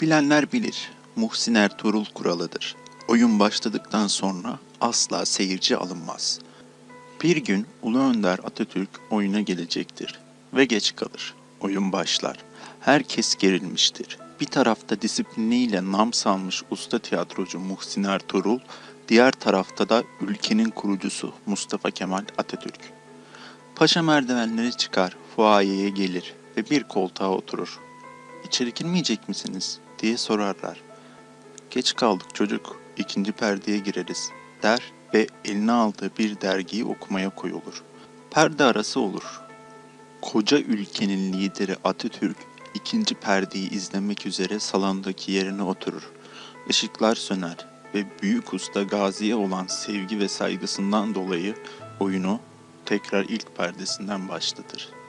Bilenler bilir, Muhsin Ertuğrul kuralıdır. Oyun başladıktan sonra asla seyirci alınmaz. Bir gün Ulu Önder Atatürk oyuna gelecektir ve geç kalır. Oyun başlar. Herkes gerilmiştir. Bir tarafta disipliniyle nam salmış usta tiyatrocu Muhsin Ertuğrul, diğer tarafta da ülkenin kurucusu Mustafa Kemal Atatürk. Paşa merdivenleri çıkar, fuayeye gelir ve bir koltuğa oturur. İçeri girmeyecek misiniz diye sorarlar. Geç kaldık çocuk, ikinci perdeye gireriz der ve eline aldığı bir dergiyi okumaya koyulur. Perde arası olur. Koca ülkenin lideri Atatürk ikinci perdeyi izlemek üzere salondaki yerine oturur. Işıklar söner ve büyük usta Gazi'ye olan sevgi ve saygısından dolayı oyunu tekrar ilk perdesinden başlatır.